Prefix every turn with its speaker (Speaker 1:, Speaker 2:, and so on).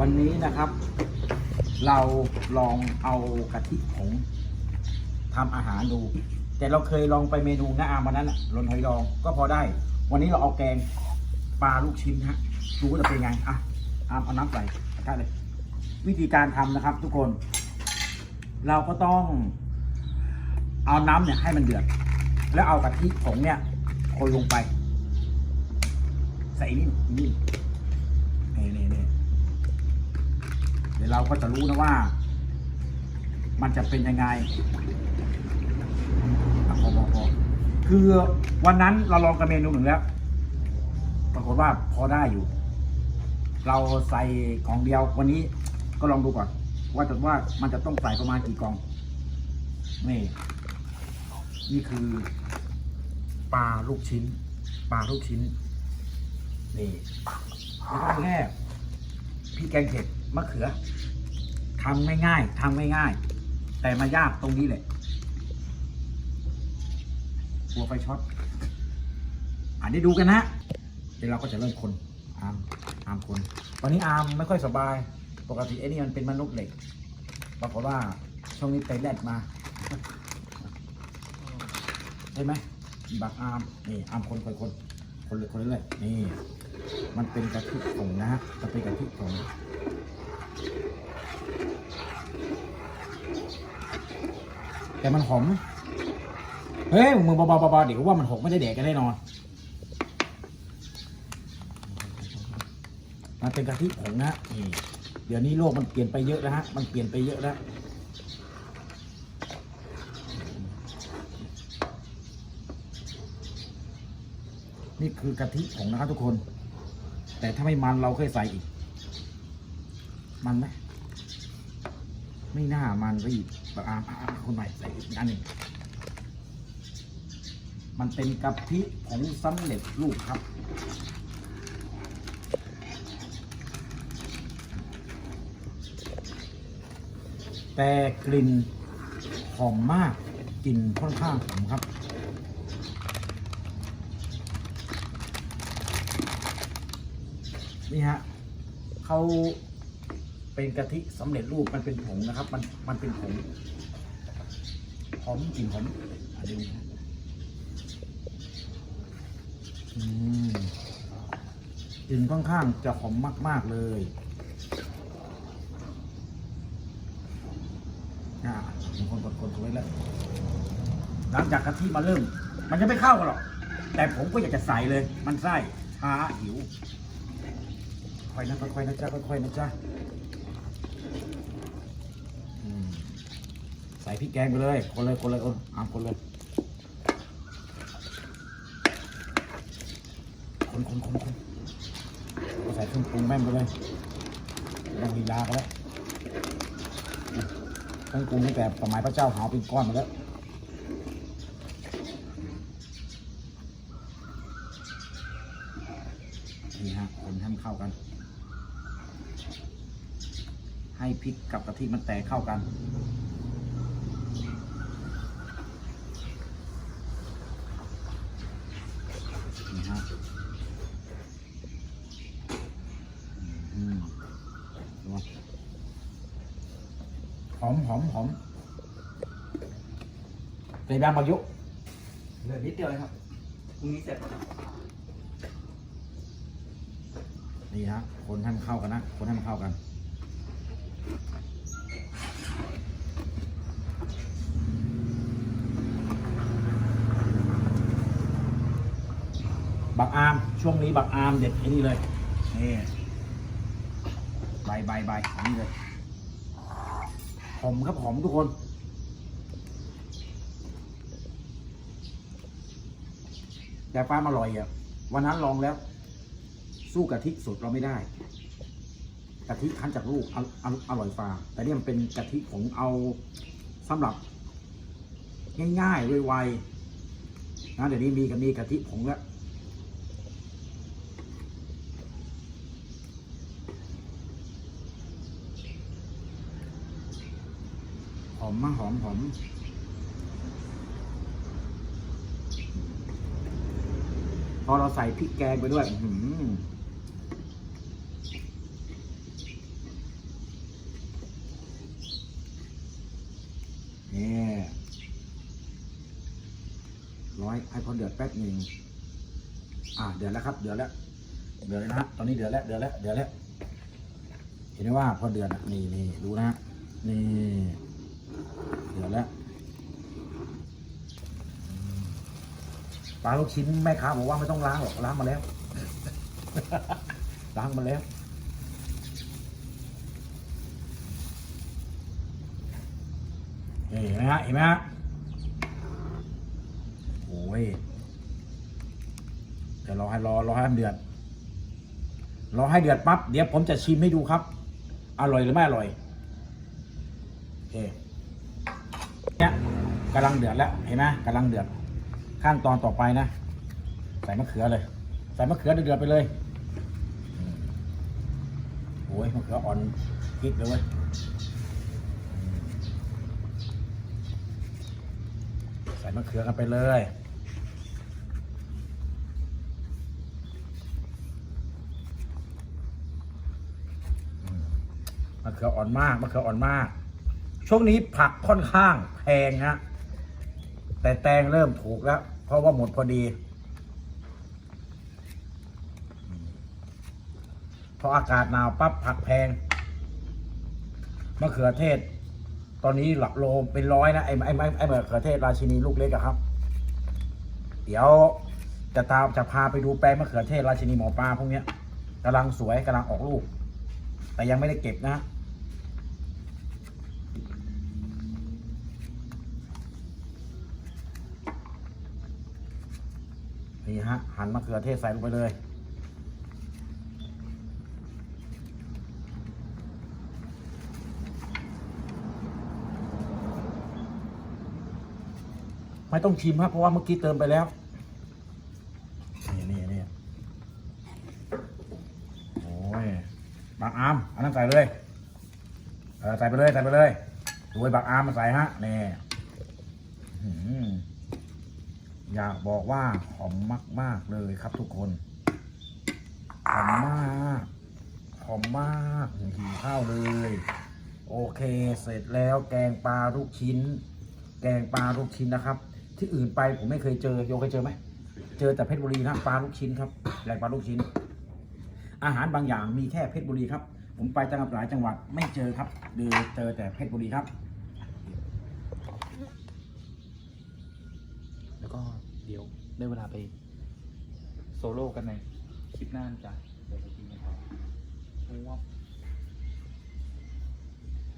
Speaker 1: วันนี้นะครับ เราลองเอากะทิผงทำอาหารดู แต่เราเคยลองไปเมนูนะอามวันนั้นลนหอยดองก็พอได้ วันนี้เราเอาแกงปลาลูกชิ้นฮะดูว่าจะเป็นไงอะอามเอาน้ำใส่กระทะเลย วิธีการทำนะครับ ทุกคน เราก็ต้อง เอาน้ำเนี่ยให้มันเดือด แล้วเอากะทิผงเนี่ยคนลงไป ใส่นี่นี่นี่นี่นี่เดี๋ยวเราก็จะรู้นะว่า มันจะเป็นยังไงพอพอพอคือวันนั้นเราลองกับเมนูหนึ่งแล้ว ปรากฏว่าพอได้อยู่ เราใส่กล่องเดียววันนี้ก็ลองดูก่อน ว่าจะว่ามันจะต้องใส่ประมาณกี่กล่อง นี่ นี่คือปลาลูกชิ้น ปลาลูกชิ้น นี่แล้วก็แค่พริกแกงเผ็ด มะเขือทำง่ายๆทำง่ายๆแต่มายากตรงนี้แหละหัวไฟช็อตอันนี้ดูกันนะเดี๋ยวเราก็จะเริ่มคนอาร์มอาร์มคนวันนี้อาร์มไม่ค่อยสบาย ปกติไอ้นี่มันเป็นมนุษย์เหล็กปรากฏว่าช่วงนี้ไปแลดมาใช่ไหมบักอาร์มนี่อาร์มคนคนคนคนเลยคนเลยนี่มันเป็นกระทิผงนะฮะมันเป็นกระทิผง แต่มันหอม เฮ้ยมึงเบาๆเบาๆเดี๋ยวว่ามันหกไม่ได้แดกกันแน่นอนมันเป็นกะทิผงนะเดี๋ยวนี้โลกมันเปลี่ยนไปเยอะแล้วฮะ มันเปลี่ยนไปเยอะแล้วนี่คือกะทิผงนะครับทุกคน แต่ถ้าไม่มันเราค่อยใส่อีก มันไหมไม่น่ามันรีบ แบบอาอ่าคนใหม่ใส่อีกอันหนึ่งมันเป็นกะทิผงสำเร็จรูปครับ แต่กลิ่นหอมมากกลิ่นค่อนข้างหอมครับนี่ฮะเขา เป็นกะทิสำเร็จรูปมันเป็นผงนะครับ มันมันเป็นผงหอมกลิ่นหอมอันนี้นะอืมกลิ่นค่อนข้างจะหอมมาก ๆเลยอ่าคนคนคนคนไว้แล้วหลังจากกะทิมาเริ่ม มันจะไม่เข้ากันหรอก แต่ผมก็อยากจะใส่เลย มันไส้ช้าหิวค่อยนะค่อยๆนะจ๊ะค่อยๆนะจ๊ะอืม ใส่พริกแกงไปเลย คนเลยคนเลยเอออามคนเลย คนคนคนคนใส่เครื่องปรุงแม่งไปเลยต้องลีลากันแล้วเครื่องปรุงตั้งแต่สมัยพระเจ้าหาเป็นก้อนมาแล้วนี่ฮะคนให้มันเข้ากัน ให้พริกกับกะทิมันแตกเข้ากันฮะอืมดูว่า หอมหอมหอมเป็นแบบบางยุ
Speaker 2: เหลือนิดเดียวเลยครับพรุ่งนี้เสร็จแล้ว
Speaker 1: นี่ฮะคนให้มันเข้ากันนะ คนให้มันเข้ากันบักอาม ช่วงนี้บักอามเด็ดไอ้นี่เลย นี่ ใบใบใบนนี้เลย หอมครับหอมทุกคนแต่ปลาอร่อยอะวันนั้นลองแล้ว สู้กะทิสดเราไม่ได้กะทิคั้นจากลูกอออร่อยฟ้าแต่นี่มันเป็นกะทิผงเอาสำหรับ ง่ายๆไวๆนะเดี๋ยวนี้มีกันมีกะทิผงแล้ว อมมะหอมหอมพอเราใส่พริกแกงไปด้วยหืมเนี่ร้อยให้พอาเดือดแป๊บหนึ่งอ่าเดือดแล้วครับ เดือดแล้ว เดือดแล้วนะตอนนี้เดือดแล้ว เดือดแล้ว เดือดแล้ว เห็นไหมว่าพอเดือดนี่นี่ดูนะนี่ เดือดแล้วปลาลูกชิ้นแม่ค้าบอกว่าไม่ต้องล้างหรอกล้างมาแล้ว ล้างมาแล้วเห็นไหมฮะเห็นไหมฮะโอ้ยเดี๋ยวรอให้รอรอให้เดือดรอให้เดือดปั๊บเดี๋ยวผมจะชิมให้ดูครับ อร่อยหรือไม่อร่อยโอเค กำลังเดือดแล้วเห็นไหมกำลังเดือด ขั้นตอนต่อไปนะ ใส่มะเขือเลย ใส่มะเขือเดือดไปเลยโอ้ยมะเขืออ่อนพริกเลยเว้ยใส่มะเขือกันไปเลยมะเขืออ่อนมากมะเขืออ่อนมาก ช่วงนี้ผักค่อนข้างแพงฮะ แต่แตงเริ่มถูกแล้ว เพราะว่าหมดพอดี พออากาศหนาวปั๊บผักแพงมะเขือเทศ ตอนนี้หลักโลเป็นร้อยนะไอ้ไอ้ไอ้ไอ้มะเขือเทศราชินีลูกเล็กอะครับ เดี๋ยวจะตามจะพาไปดูแปลงมะเขือเทศราชินีหมอปลาพวกเนี้ยกำลังสวยกำลังออกลูก แต่ยังไม่ได้เก็บนะ นี่ฮะ หั่นมะเขือเทศใส่ลงไปเลย ไม่ต้องชิมครับเพราะว่าเมื่อกี้เติมไปแล้ว นี่นี่นี่โอ้ยบางอามอันนั้นใส่เลยเออใส่ไปเลย ใส่ไปเลยดูไอ้บางอามมาใส่ฮะนี่ อยากบอกว่าหอมมาก ๆ เลยครับทุกคนหอมมากหอมมากหิวข้าวเลย โอเค เสร็จแล้วแกงปลาลูกชิ้น แกงปลาลูกชิ้นนะครับ ที่อื่นไปผมไม่เคยเจอโยเคยเจอไหมเจอแต่เพชรบุรีนะปลาลูกชิ้นครับแกงปลาลูกชิ้น อาหารบางอย่างมีแค่เพชรบุรีครับ ผมไปจังหวัดหลายจังหวัดไม่เจอครับเจอเจอแต่เพชรบุรีครับ
Speaker 2: แล้วก็เดี๋ยวได้เวลาไปโซโล่กันในคลิปหน้านะจ้ะเดี๋ยวไปกินกันต่อเพราว่า